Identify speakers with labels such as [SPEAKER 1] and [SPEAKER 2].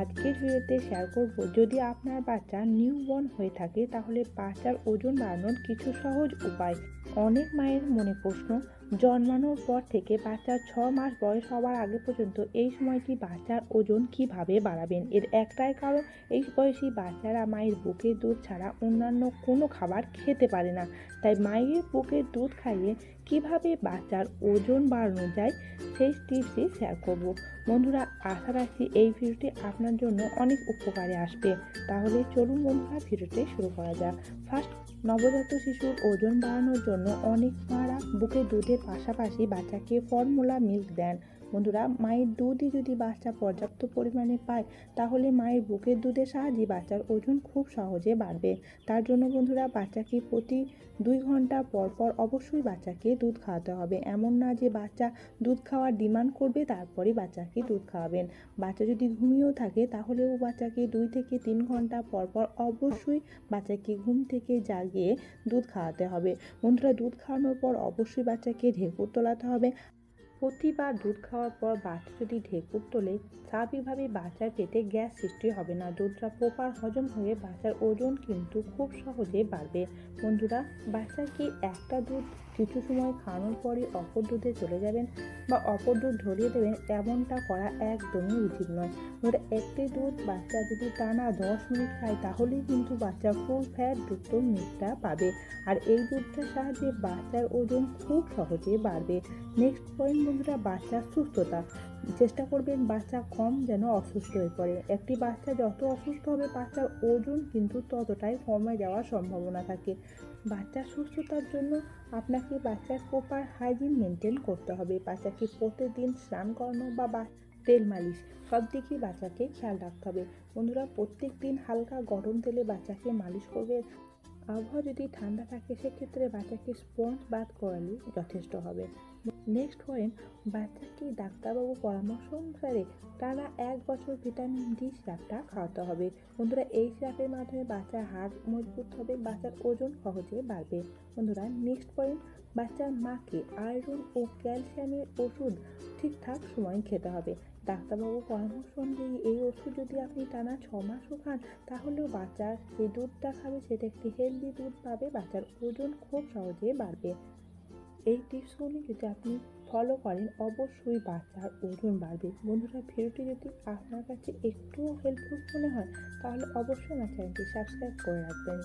[SPEAKER 1] আজকের ভিডিওতে শেয়ার করব, যদি আপনার বাচ্চা নিউবর্ন হয়ে থাকে, তাহলে বাচ্চার ওজন বাড়ানোর কিছু সহজ উপায়। অনেক মায়ের মনে প্রশ্ন জন্মানোর পর থেকে বাচ্চার ছ মাস বয়স হওয়ার আগে পর্যন্ত এই সময়টি বাচ্চার ওজন কীভাবে বাড়াবেন? এর একটাই কারণ, এই বয়সী বাচ্চারা মায়ের বুকের দুধ ছাড়া অন্যান্য কোনো খাবার খেতে পারে না। তাই মায়ের বুকের দুধ খাইয়ে কীভাবে বাচ্চার ওজন বাড়ানো যায়, সেই টিপসই শেয়ার করব। বন্ধুরা, আশা রাখছি এই ভিডিওটি আপনার জন্য অনেক উপকারে আসবে। তাহলে চলুন বন্ধুরা, ভিডিওটি শুরু করা যাক। ফার্স্ট, নবজাত শিশুর ওজন বাড়ানোর জন্য অনেক মারা বুকে দুধের পাশাপাশি বাচ্চাকে ফর্মুলা মিল্ক দেন। বন্ধুরা, মায়ের দুধই যদি বাচ্চা পর্যাপ্ত পরিমাণে পায়, তাহলে মায়ের বুকের দুধের সাহায্যে বাচ্চার ওজন খুব সহজে বাড়বে। তার জন্য বন্ধুরা, বাচ্চাকে প্রতি দুই ঘণ্টা পর পর অবশ্যই বাচ্চাকে দুধ খাওয়াতে হবে। এমন না যে বাচ্চা দুধ খাওয়ার ডিমান্ড করবে, তারপরেই বাচ্চাকে দুধ খাওয়াবেন। বাচ্চা যদি ঘুমিয়েও থাকে, তাহলেও বাচ্চাকে দুই থেকে তিন ঘণ্টা পর পর অবশ্যই বাচ্চাকে ঘুম থেকে জাগিয়ে দুধ খাওয়াতে হবে। বন্ধুরা, দুধ খাওয়ানোর পর অবশ্যই বাচ্চাকে ঢেকুর তোলাতে হবে। প্রতিবার দুধ খাওয়ার পর বাচ্চা যদি ঢেকুর তোলে স্বাভাবিকভাবে বাচ্চার পেটে গ্যাস সৃষ্টি হবে না। দুধটা প্রপার হজম হয়ে বাচ্চার ওজন কিন্তু খুব সহজে বাড়বে। বন্ধুরা বাচ্চাকে একটা দুধ কিছু সময় খাওয়ানোর পরই অপর দুধে চলে যাবেন বা অপর দুধ ধরিয়ে দেবেন এমনটা করা একদমই উচিত নয়। বন্ধুরা, একটি দুধ বাচ্চা যদি টানা দশ মিনিট খায়, তাহলেই কিন্তু বাচ্চা ফুল ফ্যাট যুক্ত মিল্কটা পাবে। আর এই দুধটার সাহায্যে বাচ্চার ওজন খুব সহজে বাড়বে। নেক্সট পয়েন্ট বন্ধুরা, বাচ্চার সুস্থতা। চেষ্টা করবেন বাচ্চা কম যেন অসুস্থ হয়ে পড়ে। একটি বাচ্চা যত অসুস্থ হবে, বাচ্চার ওজন কিন্তু ততটাই কমে যাওয়ার সম্ভাবনা থাকে। বাচ্চার সুস্থতার জন্য আপনাকে বাচ্চার প্রপার হাইজিন মেনটেন করতে হবে। বাচ্চাকে প্রতিদিন স্নান করানো বা তেল মালিশ সব দিকেই বাচ্চাকে খেয়াল রাখতে হবে। বন্ধুরা প্রত্যেক দিন হালকা গরম তেলে বাচ্চাকে মালিশ করবে আবহাওয়া যদি ঠান্ডা থাকে, সেক্ষেত্রে বাচ্চাকে স্পঞ্জ বাদ করালে যথেষ্ট হবে। নেক্সট পয়েন্ট বাচ্চাকে ডাক্তারবাবু পরামর্শ অনুসারে টানা এক বছর ভিটামিন ডি সিরাপটা খাওয়াতে হবে। বন্ধুরা, এই সিরাপের মাধ্যমে বাচ্চার হাড় মজবুত হবে, বাচ্চার ওজন সহজে বাড়বে। বন্ধুরা নেক্সট পয়েন্ট বাচ্চার মাকে আয়রন ও ক্যালসিয়ামের ওষুধ ঠিকঠাক সময় খেতে হবে। ডাক্তারবাবু পরামর্শ অনুযায়ী এই ওষুধ যদি আপনি টানা ছ মাসও খান, তাহলেও বাচ্চার যে দুধটা খাবে সেটা একটি হেলদি দুধ পাবে, বাচ্চার ওজন খুব সহজে বাড়বে। এই টিপসগুলি যদি আপনি ফলো করেন, অবশ্যই বাচ্চার ওজন বাড়বে। বন্ধুরা, ভিডিওটি যদি আপনার কাছে একটুও হেল্পফুল মনে হয়, তাহলে অবশ্যই আমার চ্যানেলটি সাবস্ক্রাইব করে রাখবেন।